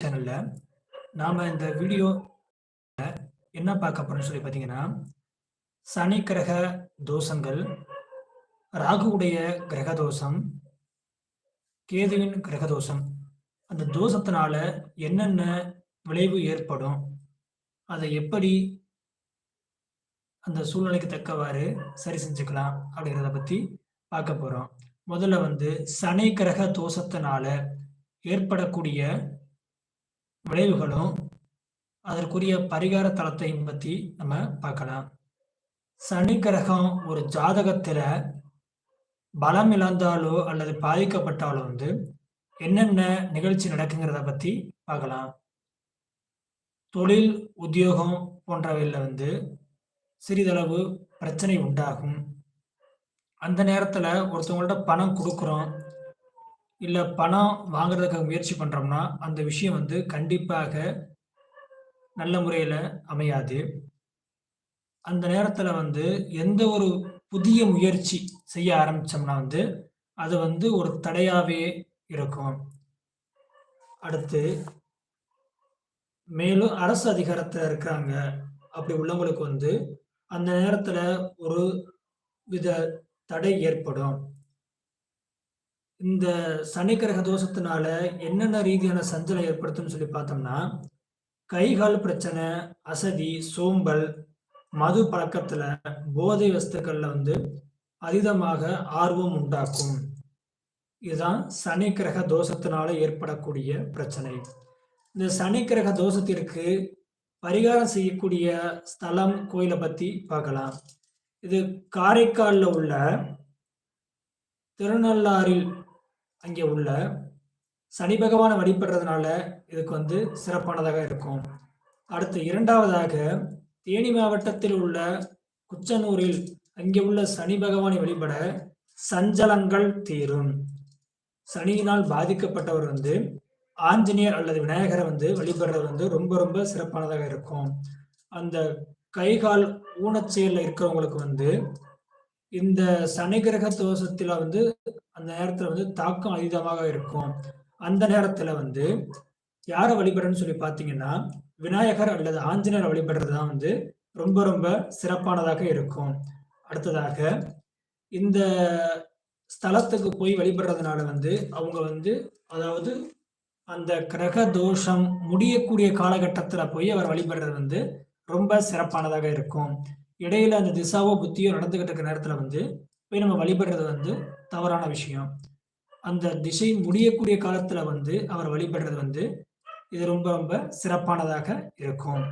சேனல்ல நாம இந்த வீடியோ என்ன பார்க்க போறோம்னு சொல்லி பார்த்தீங்கன்னா, சனி கிரக தோஷங்கள், ராகுவுடைய கிரக தோஷம், கேதுவின் கிரக தோஷம். அந்த தோஷத்தினால என்னென்ன விளைவு ஏற்படும்? அதை எப்படி அந்த சூழ்நிலைக்கு தக்கவாறு சரி செஞ்சுக்கலாம் அப்படிங்கிறத பத்தி பார்க்க போறோம். முதல்ல வந்து சனி கிரக தோஷத்தினால ஏற்படக்கூடிய விளைவுகளும், அதற்குரிய பரிகார தளத்தையும் பற்றி நம்ம பார்க்கலாம். சனி கிரகம் ஒரு ஜாதகத்தில் பலம் இழந்தாலோ அல்லது பாதிக்கப்பட்டாலோ வந்து என்னென்ன நிகழ்ச்சி நடக்குங்கிறத பற்றி பார்க்கலாம். தொழில், உத்தியோகம் போன்றவையில் வந்து சிறிதளவு பிரச்சனை உண்டாகும். அந்த நேரத்தில் ஒருத்தவங்கள்ட்ட பணம் கொடுக்குறோம் இல்ல பணம் வாங்குறதுக்காக முயற்சி பண்றோம்னா, அந்த விஷயம் வந்து கண்டிப்பாக நல்ல முறையில அமையாது. அந்த நேரத்துல வந்து எந்த ஒரு புதிய முயற்சி செய்ய ஆரம்பிச்சோம்னா வந்து, அது வந்து ஒரு தடையாவே இருக்கும். அடுத்து மேலும் அரசு அதிகாரத்துல இருக்கிறாங்க அப்படி உள்ளவங்களுக்கு வந்து, அந்த நேரத்துல ஒரு வித தடை ஏற்படும். இந்த சனி கிரக தோஷத்தினால என்னென்ன ரீதியான சஞ்சலம் ஏற்படுத்தும்னு சொல்லி பார்த்தோம்னா, கை, கால் பிரச்சனை, அசதி, சோம்பல், மது பழக்கத்துல, போதை வஸ்துக்கள்ல வந்து அதீதமாக ஆர்வம் உண்டாக்கும். இதுதான் சனி கிரக தோஷத்தினால ஏற்படக்கூடிய பிரச்சனை. இந்த சனி கிரக தோஷத்திற்கு பரிகாரம் செய்யக்கூடிய ஸ்தலம், கோயிலை பத்தி பார்க்கலாம். இது காரைக்காலில் உள்ள திருநள்ளாறில் அங்கே உள்ள சனி பகவானை வழிபடுறதுனால இதுக்கு வந்து சிறப்பானதாக இருக்கும். அடுத்து இரண்டாவதாக தேனி மாவட்டத்தில் உள்ள குச்சனூரில் அங்கே உள்ள சனி பகவானை வழிபட சஞ்சலங்கள் தீரும். சனியினால் பாதிக்கப்பட்டவர் வந்து ஆஞ்சநேயர் அல்லது விநாயகரை வந்து வழிபடுறது வந்து ரொம்ப ரொம்ப சிறப்பானதாக இருக்கும். அந்த கைகால் ஊனச்செயலில் இருக்கிறவங்களுக்கு வந்து இந்த சனி கிரக தோஷத்தில வந்து அந்த நேரத்துல வந்து தாக்கம் அதீதமாக இருக்கும். அந்த நேரத்துல வந்து யாரை வழிபடணும்னு சொல்லி பார்த்தீங்கன்னா, விநாயகர் அல்லது ஆஞ்சநேயர் வழிபடுறது தான் வந்து ரொம்ப ரொம்ப சிறப்பானதாக இருக்கும். அடுத்ததாக இந்த ஸ்தலத்துக்கு போய் வழிபடுறதுனால வந்து, அவங்க வந்து அதாவது அந்த கிரக தோஷம் முடியக்கூடிய காலகட்டத்துல போய் அவர் வழிபடுறது வந்து ரொம்ப சிறப்பானதாக இருக்கும். இடையில அந்த திசாவோ, புத்தியோ நடந்துகிட்டு இருக்க நேரத்துல வந்து, போய் நம்ம வழிபடுறது வந்து தவறான விஷயம். அந்த திசை முடியக்கூடிய காலத்துல வந்து அவர் வழிபடுறது வந்து, இது ரொம்ப ரொம்ப சிறப்பானதாக இருக்கும்.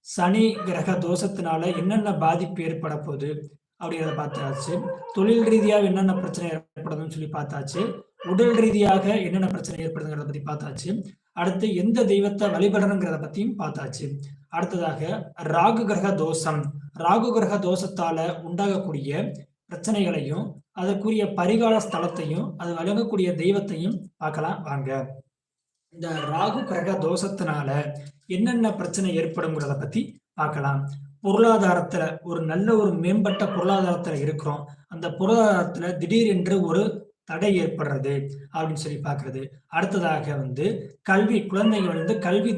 சனி கிரக தோஷத்தினால என்னென்ன பாதிப்பு ஏற்பட போகுது அப்படிங்கிறத பார்த்தாச்சு. தொழில் ரீதியாக என்னென்ன பிரச்சனை ஏற்படுதுன்னு சொல்லி பார்த்தாச்சு. உடல் ரீதியாக என்னென்ன பிரச்சனை ஏற்படுதுங்கிறத பத்தி பார்த்தாச்சு. அடுத்து எந்த தெய்வத்தை வழிபடணுங்கிறத பத்தியும் பார்த்தாச்சு. அடுத்ததாக ராகு கிரக தோஷம். ராகு கிரக தோஷத்தால உண்டாகக்கூடிய பிரச்சனைகளையும், அதற்குரிய பரிகால ஸ்தலத்தையும், அது வழங்கக்கூடிய தெய்வத்தையும் பார்க்கலாம் வாங்க. இந்த ராகு கிரக தோஷத்தினால என்னென்ன பிரச்சனை ஏற்படுங்கிறத பத்தி பார்க்கலாம். பொருளாதாரத்துல ஒரு நல்ல ஒரு மேம்பட்ட பொருளாதாரத்துல இருக்கிறோம். அந்த பொருளாதாரத்துல திடீரென்று ஒரு தடை ஏற்படுறது அப்படின்னு சொல்லி பாக்குறது அடுத்ததாக வந்து கல்வி குழந்தைகள் வந்து கல்வி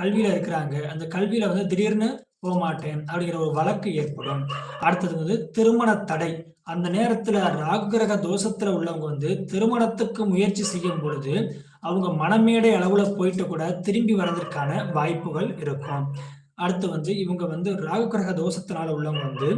கல்வியில இருக்கிறாங்க. அந்த கல்வியில வந்து திடீர்னு போமாட்டேன் அப்படிங்கிற ஒரு வழக்கு ஏற்படும். அடுத்தது வந்து திருமண தடை. அந்த நேரத்துல ராகு கிரக தோஷத்துல உள்ளவங்க வந்து திருமணத்துக்கு முயற்சி செய்யும் பொழுது, அவங்க மனமேடை அளவுல போயிட்டு கூட திரும்பி வர்றதற்கான வாய்ப்புகள் இருக்கும். அடுத்து வந்து இவங்க வந்து ராகு கிரக தோஷத்தினால உள்ளவங்க வந்து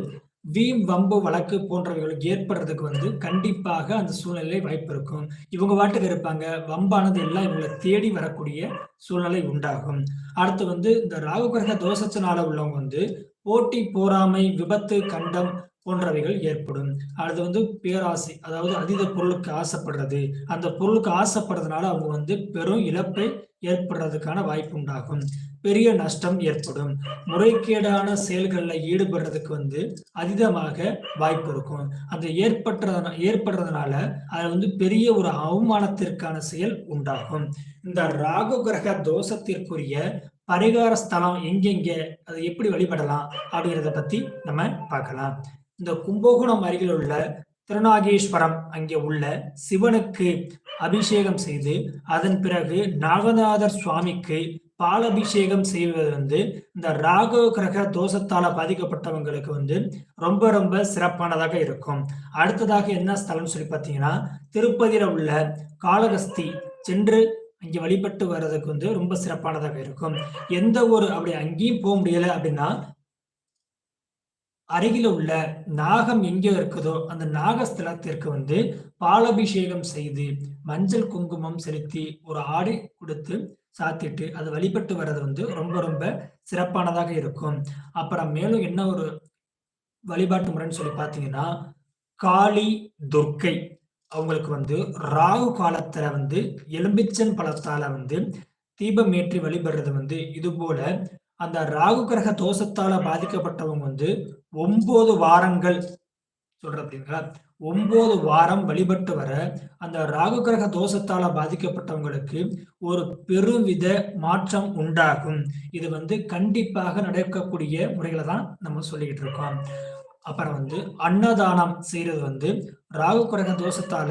வீண் வம்பு வழக்கு போன்றவைகளுக்கு ஏற்படுறதுக்கு வந்து கண்டிப்பாக அந்த சூழ்நிலை வாய்ப்பு இருக்கும். இவங்க பாட்டுக்கு இருப்பாங்க. வம்பானது எல்லாம் இவங்களை தேடி வரக்கூடிய சூழ்நிலை உண்டாகும். அடுத்து வந்து இந்த ராகு கிரக தோஷத்தினால உள்ளவங்க வந்து போட்டி, போராமை விபத்து, கண்டம் போன்றவைகள் ஏற்படும். அடுத்து வந்து பேராசை. அதாவது அதீத பொருளுக்கு ஆசைப்படுறது. அந்த பொருளுக்கு ஆசைப்படுறதுனால அவங்க வந்து பெரும் இழப்பை ஏற்படுறதுக்கான வாய்ப்பு உண்டாகும். பெரிய நஷ்டம் ஏற்படும். முறைகேடான செயல்களில் ஈடுபடுறதுக்கு வந்து அதிகமாக வாய்ப்பு இருக்கும். அது ஏற்பட்டுறதுனா ஏற்படுறதுனால அது வந்து பெரிய ஒரு அவமானத்திற்கான செயல் உண்டாகும். இந்த ராகு கிரக தோஷத்திற்குரிய பரிகார ஸ்தலம் எங்கெங்க, அதை எப்படி வழிபடலாம் அப்படிங்கிறத பத்தி நம்ம பார்க்கலாம். இந்த கும்பகோணம் அருகில் உள்ள திருநாகேஸ்வரம் அங்கே உள்ள சிவனுக்கு அபிஷேகம் செய்து அதன் பிறகு நாகநாதர் சுவாமிக்கு பாலபிஷேகம் செய்வது வந்து இந்த ராகு கிரக தோஷத்தால பாதிக்கப்பட்டவங்களுக்கு வந்து ரொம்ப ரொம்ப சிறப்பானதாக இருக்கும். அடுத்ததாக என்ன ஸ்தலம் சொல்லி பார்த்தீங்கன்னா திருப்பதியில உள்ள காளகஸ்தி சென்று இங்கே வழிபட்டு வர்றதுக்கு வந்து ரொம்ப சிறப்பானதாக இருக்கும். எந்த ஒரு அப்படி அங்கேயும் போக முடியல அப்படின்னா அருகில உள்ள நாகம் எங்கே இருக்குதோ அந்த நாகஸ்தலத்திற்கு வந்து பாலபிஷேகம் செய்து மஞ்சள் குங்குமம் செலுத்தி ஒரு ஆடை கொடுத்து சாத்திட்டு அது வழிபட்டு வர்றது வந்து ரொம்ப ரொம்ப சிறப்பானதாக இருக்கும். அப்புறம் மேலும் என்ன ஒரு வழிபாட்டு முறைன்னு சொல்லி பார்த்தீங்கன்னா காளி துர்க்கை. அவங்களுக்கு வந்து ராகு காலத்துல வந்து எலும்பிச்சன் பழத்தால வந்து தீபம் ஏற்றி வழிபடுறது வந்து இது போல அந்த ராகு கிரக தோஷத்தால பாதிக்கப்பட்டவங்க வந்து ஒன்பது வாரங்கள் சொல்ற அப்படிங்களா ஒன்பது வாரம் வழிபட்டு வர அந்த ராகு கிரக தோஷத்தால பாதிக்கப்பட்டவங்களுக்கு ஒரு பெருவித மாற்றம் உண்டாகும். இது வந்து கண்டிப்பாக நடக்கக்கூடிய முறைகளை தான் நம்ம சொல்லிக்கிட்டு இருக்கோம். அப்புறம் வந்து அன்னதானம் செய்யறது வந்து ராகு கிரக தோஷத்தால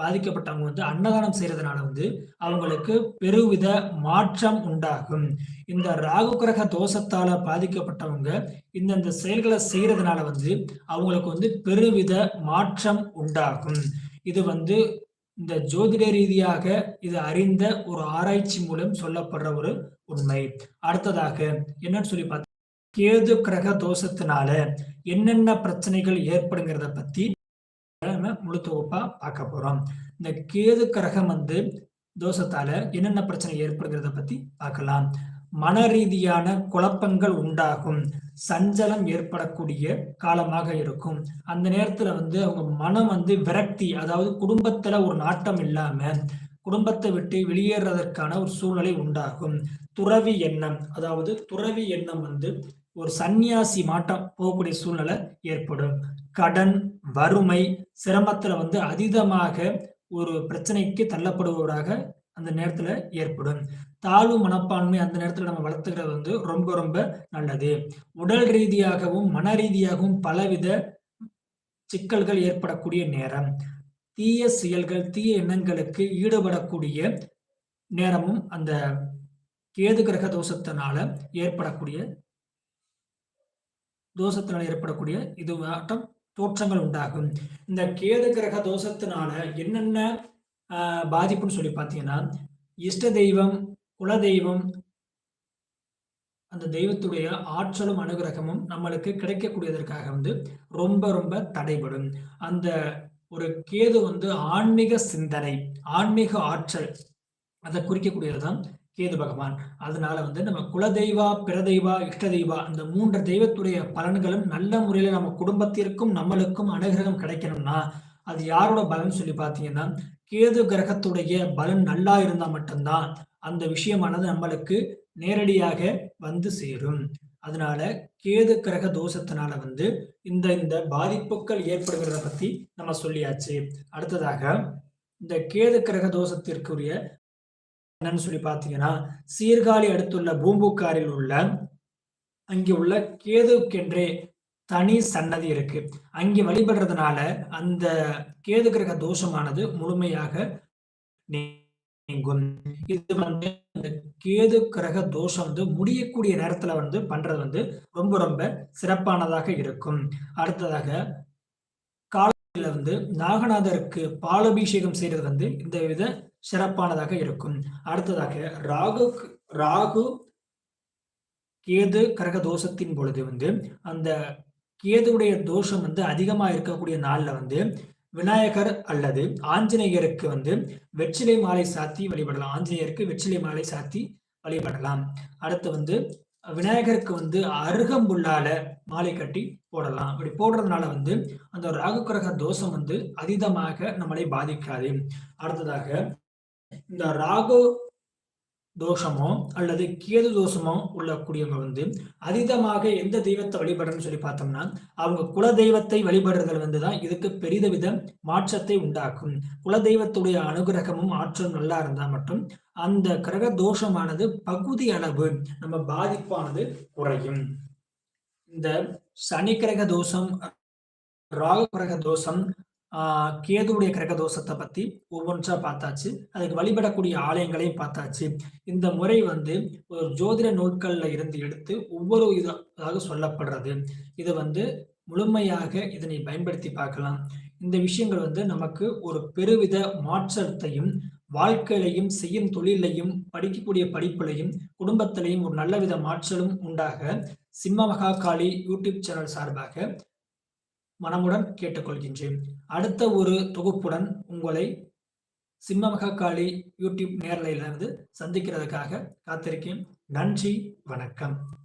பாதிக்கப்பட்டவங்க வந்து அன்னதானம் செய்யறதுனால வந்து அவங்களுக்கு பெருவித மாற்றம் உண்டாகும். இந்த ராகு கிரக தோஷத்தால பாதிக்கப்பட்டவங்க இந்தந்த செயல்களை செய்யறதுனால வந்து அவங்களுக்கு வந்து பெருவித மாற்றம் உண்டாகும். இது வந்து இந்த ஜோதிட ரீதியாக இது அறிந்த ஒரு ஆராய்ச்சி மூலம் சொல்லப்படுற ஒரு உண்மை. அடுத்ததாக என்னன்னு சொல்லி பார்த்தா கேது கிரக தோஷத்தினால என்னென்ன பிரச்சனைகள் ஏற்படுங்கிறத பத்தி நம்ம முழு தொகுப்பா பார்க்க போறோம். இந்த கேது கிரகம் வந்து தோஷத்தால என்னென்ன பிரச்சனை ஏற்படுகிறத பத்தி பார்க்கலாம். மன ரீதியான குழப்பங்கள் உண்டாகும். சஞ்சலம் ஏற்படக்கூடிய காலமாக இருக்கும். அந்த நேரத்துல வந்து அவங்க மனம் வந்து விரக்தி அதாவது குடும்பத்துல ஒரு நாட்டம் இல்லாம குடும்பத்தை விட்டு வெளியேறதற்கான ஒரு சூழ்நிலை உண்டாகும். துறவி எண்ணம் அதாவது துறவி எண்ணம் வந்து ஒரு சந்நியாசி மாட்டம் போகக்கூடிய சூழ்நிலை ஏற்படும். கடன் வறுமை சிரமத்துல வந்து அதீதமாக ஒரு பிரச்சனைக்கு தள்ளப்படுபவராக அந்த நேரத்துல ஏற்படும். தாழ்வு மனப்பான்மை அந்த நேரத்துல நம்ம வளர்த்துக்கிறது வந்து ரொம்ப ரொம்ப நல்லது. உடல் ரீதியாகவும் மன ரீதியாகவும் பலவித சிக்கல்கள் ஏற்படக்கூடிய நேரம். தீய செயல்கள் தீய எண்ணங்களுக்கு ஈடுபடக்கூடிய நேரமும் அந்த கேது கிரக தோஷத்தினால ஏற்படக்கூடிய தோஷத்தினால் ஏற்படக்கூடிய இது ஆட்டம் தோற்றங்கள் உண்டாகும். இந்த கேது கிரக தோஷத்தினால என்னென்ன பாதிப்புன்னு சொல்லி பார்த்தீங்கன்னா இஷ்ட தெய்வம் குல தெய்வம் அந்த தெய்வத்துடைய ஆற்றலும் அனுகிரகமும் நம்மளுக்கு கிடைக்கக்கூடியதற்காக வந்து ரொம்ப ரொம்ப தடைபடும். அந்த ஒரு கேது வந்து ஆன்மீக சிந்தனை ஆன்மீக ஆற்றல் அதை குறிக்கக்கூடியது தான் கேது பகவான். அதனால வந்து நம்ம குலதெய்வா பிரதெய்வா இஷ்ட தெய்வா அந்த மூன்று தெய்வத்துடைய பலன்களும் நல்ல முறையில நம்ம குடும்பத்திற்கும் நம்மளுக்கும் அனுகிரகம் கிடைக்கணும்னா அது யாரோட பலன் சொல்லி பார்த்தீங்கன்னா கேது கிரகத்துடைய பலன் நல்லா இருந்தா மட்டும்தான் அந்த விஷயமானது நம்மளுக்கு நேரடியாக வந்து சேரும். அதனால கேது கிரக தோஷத்தினால வந்து இந்த இந்த பாதிப்புகள் ஏற்படுகிறத பத்தி நம்ம சொல்லியாச்சு. அடுத்ததாக இந்த கேது கிரக தோஷத்திற்குரிய என்னன்னு சொல்லி பார்த்தீங்கன்னா சீர்காழி அடுத்துள்ள பூம்புக்காரில் உள்ள அங்கே உள்ள கேதுக்கென்றே தனி சன்னதி இருக்கு. அங்கே வழிபடுறதுனால அந்த கேது கிரக தோஷமானது முழுமையாக நீங்கும். இது வந்து இந்த கேது கிரக தோஷம் வந்து முடியக்கூடிய நேரத்துல வந்து பண்றது வந்து ரொம்ப ரொம்ப சிறப்பானதாக இருக்கும். அடுத்ததாக காலத்தில் வந்து நாகநாதருக்கு பாலபிஷேகம் செய்யறது வந்து இந்த வித சிறப்பானதாக இருக்கும். அடுத்ததாக ராகு ராகு கேது கரக தோஷத்தின் பொழுது வந்து அந்த கேதுடைய தோஷம் வந்து அதிகமா இருக்கக்கூடிய நாள்ல வந்து விநாயகர் அல்லது ஆஞ்சநேயருக்கு வந்து வெற்றிலை மாலை சாத்தி வழிபடலாம். ஆஞ்சநேயருக்கு வெற்றிலை மாலை சாத்தி வழிபடலாம். அடுத்து வந்து விநாயகருக்கு வந்து அருகம்புல்லால மாலை கட்டி போடலாம். அப்படி போடுறதுனால வந்து அந்த ராகு கிரக தோஷம் வந்து அதீதமாக நம்மளை பாதிக்காது. அடுத்ததாக இந்த ராகு தோஷமோ அல்லது கேது தோஷமோ உள்ளக்கூடியவங்க வந்து அதீதமாக எந்த தெய்வத்தை வழிபடுறன்னு சொல்லி பார்த்தோம்னா அவங்க குல தெய்வத்தை வழிபடுறதுல வந்து தான் இதுக்கு பெரிதவித மாற்றத்தை உண்டாக்கும். குல தெய்வத்துடைய அனுகிரகமும் ஆற்றலும் நல்லா இருந்தா மட்டும் அந்த கிரக தோஷமானது பகுதி அளவு நம்ம பாதிப்பானது குறையும். இந்த சனி கிரக தோஷம் ராகு கிரக தோஷம் கேதுவுடைய கிரக தோஷத்தை பத்தி ஒவ்வொன்றா பார்த்தாச்சு. அதுக்கு வழிபடக்கூடிய ஆலயங்களையும் பார்த்தாச்சு. இந்த முறை வந்து ஒரு ஜோதிட நூல்களில் இருந்து எடுத்து ஒவ்வொரு இதாக சொல்லப்படுறது. இது வந்து முழுமையாக இதனை பயன்படுத்தி பார்க்கலாம். இந்த விஷயங்கள் வந்து நமக்கு ஒரு பெருவித மாற்றத்தையும் வாழ்க்கையிலையும் செய்யும் தொழிலையும் படிக்கக்கூடிய படிப்புலையும் குடும்பத்திலையும் ஒரு நல்ல வித மாற்றலும் உண்டாக சிம்ம மகாகாளி யூடியூப் சேனல் சார்பாக மனமுடன் கேட்டுக்கொள்கின்றேன். அடுத்த ஒரு தொகுப்புடன் உங்களை சிம்ம மகாகாளி யூடியூப் நேரலையிலிருந்து சந்திக்கிறதுக்காக காத்திருக்கேன். நன்றி வணக்கம்.